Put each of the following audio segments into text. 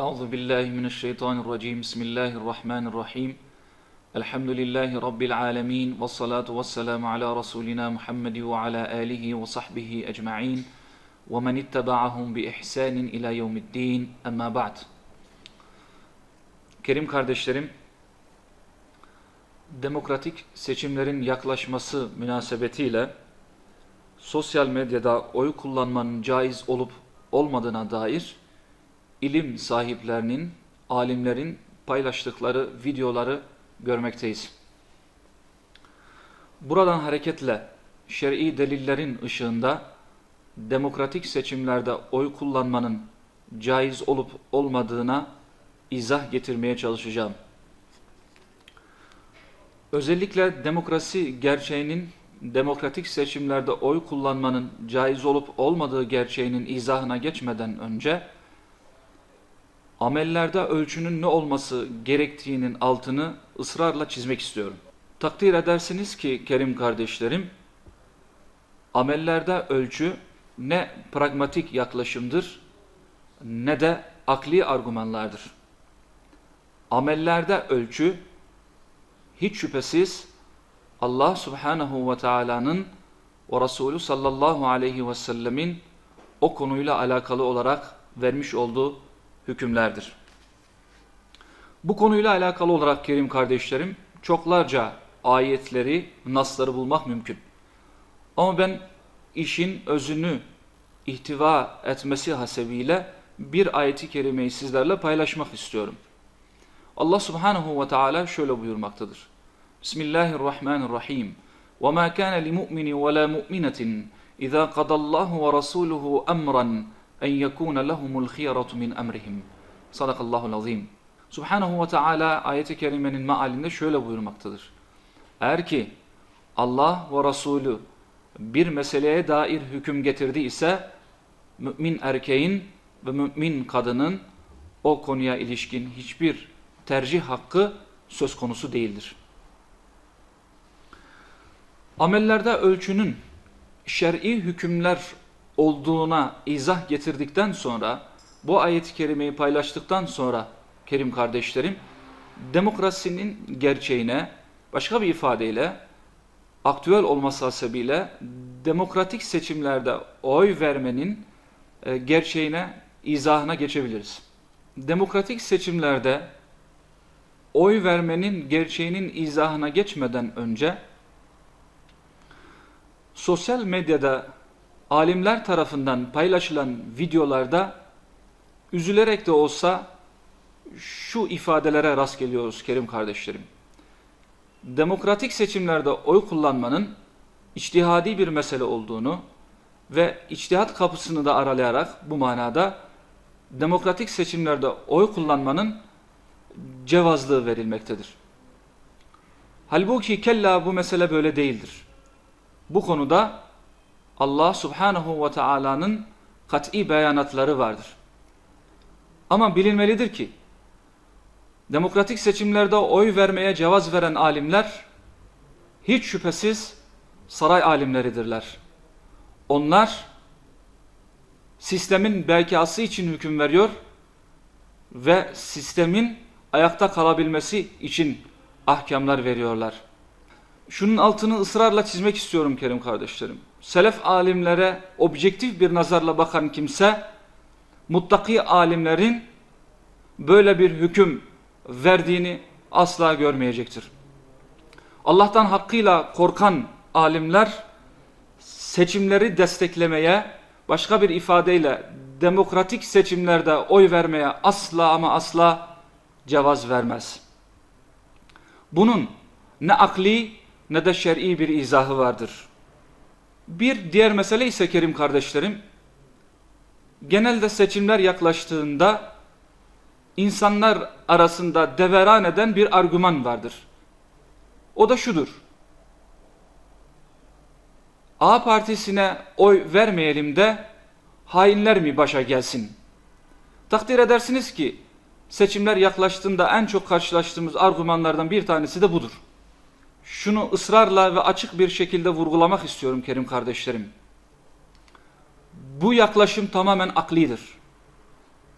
أعوذ بالله من الشيطان الرجيم بسم الله الرحمن الرحيم الحمد لله رب العالمين والصلاة والسلام على رسولنا محمد وعلى آله وصحبه أجمعين ومن اتبعهم بإحسان إلى يوم الدين أما بعد Kerim kardeşlerim, demokratik seçimlerin yaklaşması münasebetiyle sosyal medyada oy kullanmanın caiz olup olmadığına dair ilim sahiplerinin, alimlerin paylaştıkları videoları görmekteyiz. Buradan hareketle şer'i delillerin ışığında demokratik seçimlerde oy kullanmanın caiz olup olmadığına izah getirmeye çalışacağım. Özellikle demokrasi gerçeğinin demokratik seçimlerde oy kullanmanın caiz olup olmadığı gerçeğinin izahına geçmeden önce amellerde ölçünün ne olması gerektiğinin altını ısrarla çizmek istiyorum. Takdir edersiniz ki kerim kardeşlerim, amellerde ölçü ne pragmatik yaklaşımdır ne de akli argümanlardır. Amellerde ölçü hiç şüphesiz Allah subhanahu ve Taala'nın ve Resulü sallallahu aleyhi ve sellemin o konuyla alakalı olarak vermiş olduğu hükümlerdir. Bu konuyla alakalı olarak kerim kardeşlerim çoklarca ayetleri, nasları bulmak mümkün. Ama ben işin özünü ihtiva etmesi hasebiyle bir ayeti kerimeyi sizlerle paylaşmak istiyorum. Allah subhanahu ve teala şöyle buyurmaktadır. Bismillahirrahmanirrahim. وَمَا كَانَ لِمُؤْمِنٍ وَلَا مُؤْمِنَةٍ إِذَا قَضَى اللّٰهُ وَرَسُولُهُ أَمْرًا en yekune lehumul khiyaratu min emrihim. Sadakallahul azim. Subhanahu ve Teala ayeti kerimenin mealinde şöyle buyurmaktadır. Eğer ki Allah ve Resulü bir meseleye dair hüküm getirdi ise mümin erkeğin ve mümin kadının o konuya ilişkin hiçbir tercih hakkı söz konusu değildir. Amellerde ölçünün şer'i hükümler olduğuna izah getirdikten sonra, bu ayet-i kerimeyi paylaştıktan sonra kerim kardeşlerim, demokrasinin gerçeğine başka bir ifadeyle aktüel olması hasebiyle demokratik seçimlerde oy vermenin e, gerçeğine, izahına geçebiliriz. Demokratik seçimlerde oy vermenin gerçeğinin izahına geçmeden önce sosyal medyada alimler tarafından paylaşılan videolarda üzülerek de olsa şu ifadelere rast geliyoruz Kerim kardeşlerim. Demokratik seçimlerde oy kullanmanın içtihadi bir mesele olduğunu ve içtihat kapısını da aralayarak bu manada demokratik seçimlerde oy kullanmanın cevazlığı verilmektedir. Halbuki kella bu mesele böyle değildir. Bu konuda Allah subhanahu ve Taala'nın kat'i beyanatları vardır. Ama bilinmelidir ki demokratik seçimlerde oy vermeye cevaz veren alimler hiç şüphesiz saray alimleridirler. Onlar sistemin belkası için hüküm veriyor ve sistemin ayakta kalabilmesi için ahkamlar veriyorlar. Şunun altını ısrarla çizmek istiyorum Kerim kardeşlerim selef alimlere objektif bir nazarla bakan kimse muttaki alimlerin böyle bir hüküm verdiğini asla görmeyecektir. Allah'tan hakkıyla korkan alimler seçimleri desteklemeye başka bir ifadeyle demokratik seçimlerde oy vermeye asla ama asla cevaz vermez. Bunun ne akli ne de şer'i bir izahı vardır. Bir diğer mesele ise Kerim kardeşlerim, genelde seçimler yaklaştığında insanlar arasında deveran eden bir argüman vardır. O da şudur. A partisine oy vermeyelim de hainler mi başa gelsin? Takdir edersiniz ki seçimler yaklaştığında en çok karşılaştığımız argümanlardan bir tanesi de budur şunu ısrarla ve açık bir şekilde vurgulamak istiyorum Kerim kardeşlerim. Bu yaklaşım tamamen aklidir.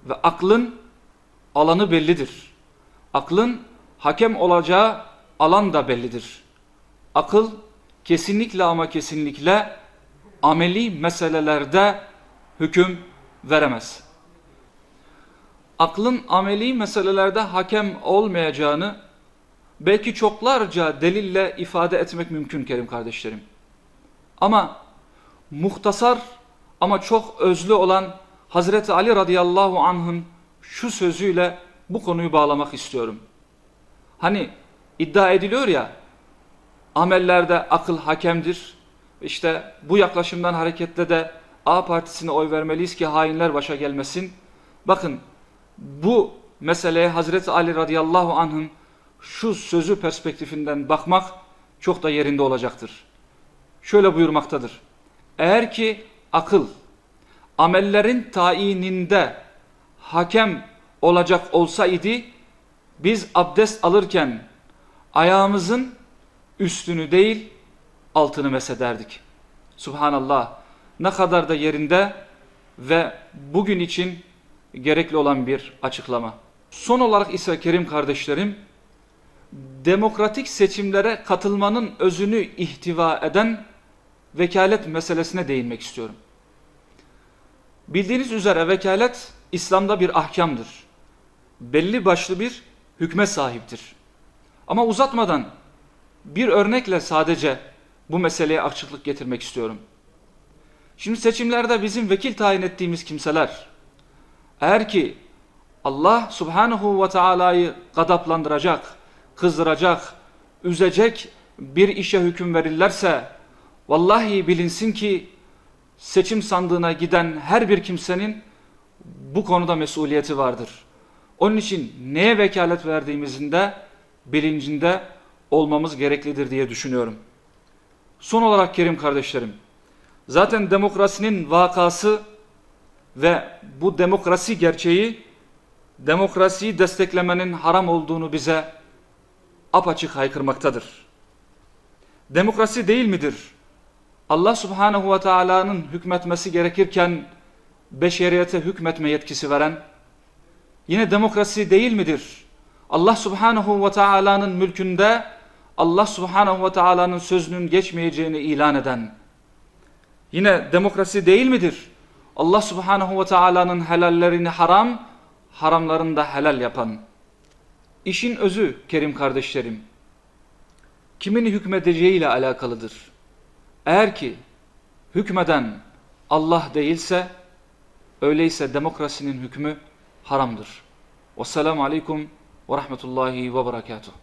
Ve aklın alanı bellidir. Aklın hakem olacağı alan da bellidir. Akıl kesinlikle ama kesinlikle ameli meselelerde hüküm veremez. Aklın ameli meselelerde hakem olmayacağını belki çoklarca delille ifade etmek mümkün Kerim kardeşlerim. Ama muhtasar ama çok özlü olan Hazreti Ali radıyallahu anh'ın şu sözüyle bu konuyu bağlamak istiyorum. Hani iddia ediliyor ya amellerde akıl hakemdir. İşte bu yaklaşımdan hareketle de A partisine oy vermeliyiz ki hainler başa gelmesin. Bakın bu meseleye Hazreti Ali radıyallahu anh'ın şu sözü perspektifinden bakmak çok da yerinde olacaktır. Şöyle buyurmaktadır. Eğer ki akıl amellerin tayininde hakem olacak olsaydı biz abdest alırken ayağımızın üstünü değil altını mesederdik. Subhanallah ne kadar da yerinde ve bugün için gerekli olan bir açıklama. Son olarak ise Kerim kardeşlerim demokratik seçimlere katılmanın özünü ihtiva eden vekalet meselesine değinmek istiyorum. Bildiğiniz üzere vekalet İslam'da bir ahkamdır. Belli başlı bir hükme sahiptir. Ama uzatmadan bir örnekle sadece bu meseleye açıklık getirmek istiyorum. Şimdi seçimlerde bizim vekil tayin ettiğimiz kimseler eğer ki Allah subhanahu ve teala'yı gadaplandıracak, kızdıracak, üzecek bir işe hüküm verirlerse vallahi bilinsin ki seçim sandığına giden her bir kimsenin bu konuda mesuliyeti vardır. Onun için neye vekalet verdiğimizin de bilincinde olmamız gereklidir diye düşünüyorum. Son olarak Kerim kardeşlerim, zaten demokrasinin vakası ve bu demokrasi gerçeği demokrasiyi desteklemenin haram olduğunu bize apaçık haykırmaktadır. Demokrasi değil midir? Allah subhanehu ve teala'nın hükmetmesi gerekirken beşeriyete hükmetme yetkisi veren, yine demokrasi değil midir? Allah subhanehu ve teala'nın mülkünde Allah subhanehu ve teala'nın sözünün geçmeyeceğini ilan eden, yine demokrasi değil midir? Allah subhanehu ve teala'nın helallerini haram, haramlarını da helal yapan. İşin özü Kerim kardeşlerim, kimin hükmedeceğiyle alakalıdır. Eğer ki hükmeden Allah değilse, öyleyse demokrasinin hükmü haramdır. Vesselamu aleyküm ve rahmetullahi ve berekatuhu.